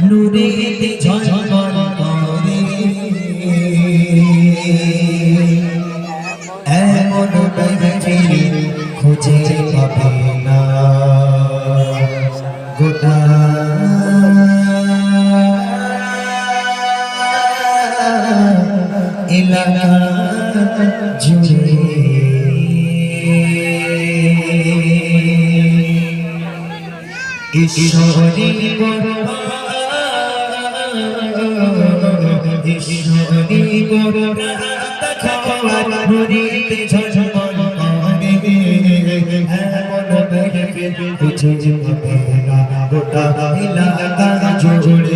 নুরেতে ঝলমল করে এমন ব্যক্তি খুঁজে পাবে না গোটা এলাকা জুড়ে। ঈশ্বরী ঈশ্বরী হরিতে ঝলমল করে। এমন দেখে খুঁজে পাবে না গোটা এলাকা জুড়ে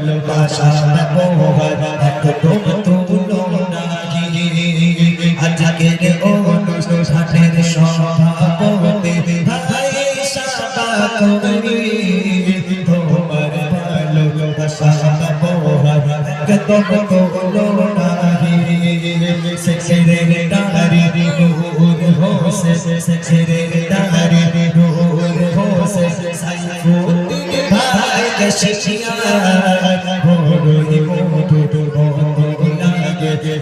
ভালো বাসা ব্যবহার একটু তুলো নাহি আজকের অনুষ্ঠানের সভাপতি ভাই সাদা করি তোমার ভালো বাসা ব্যবহার একটু তুলো নাহি সেক্রেটারি নূর হোসে সেক্রেটারি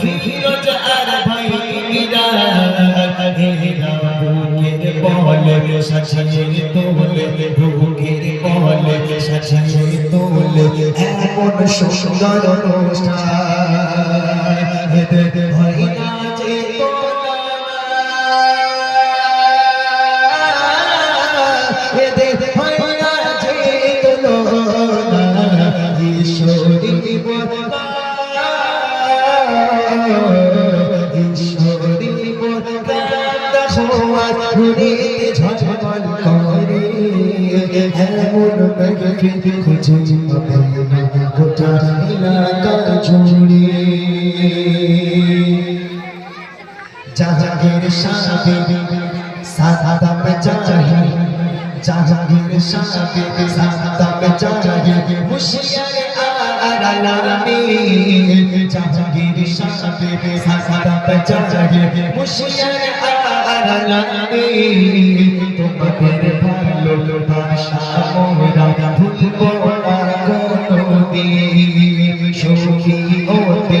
ফিরোজ আর ভাই বলে সাজিয়ে তোলে বুকের বলে সাজিয়ে তোলে এমন সুন্দর অনুষ্ঠান হয় না যে তোলা ছোঁয়া ঘুরিতে ঝলমল করে এমন দেখে খুঁজে পাবে না গোটা এলাকা জুড়ে। জাহাঙ্গীর সাহেব সাদাম চাহি জাহাঙ্গীর সাহেব সাদাম চাহি মুশিয়ার আলামি। জাহাঙ্গীর সাহেব সাদাম চাহি মুশিয়ার ভুলব না কোনদিন সুখী হতে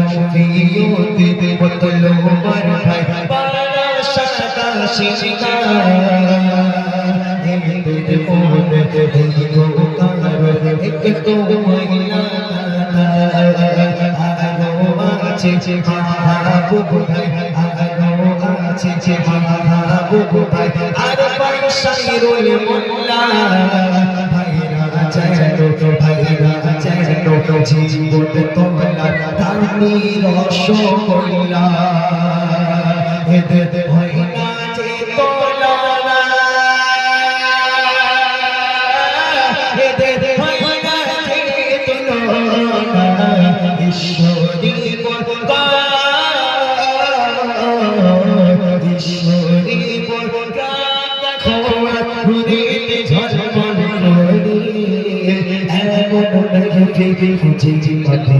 শফিয়তে মতলবর ভাই ভাই পারা সাদা শিকা হেমদের ওনে দেখো কার এক তো মহিলা আলো আছে আছে ভাই আলো আছে মাহবুব ভাই আর ভাই শাইরুল মোল্লা ভাইরা যেন ভাইরা যেন জীবন রসগোল্লা এদের লাগে খুঁজে পাবে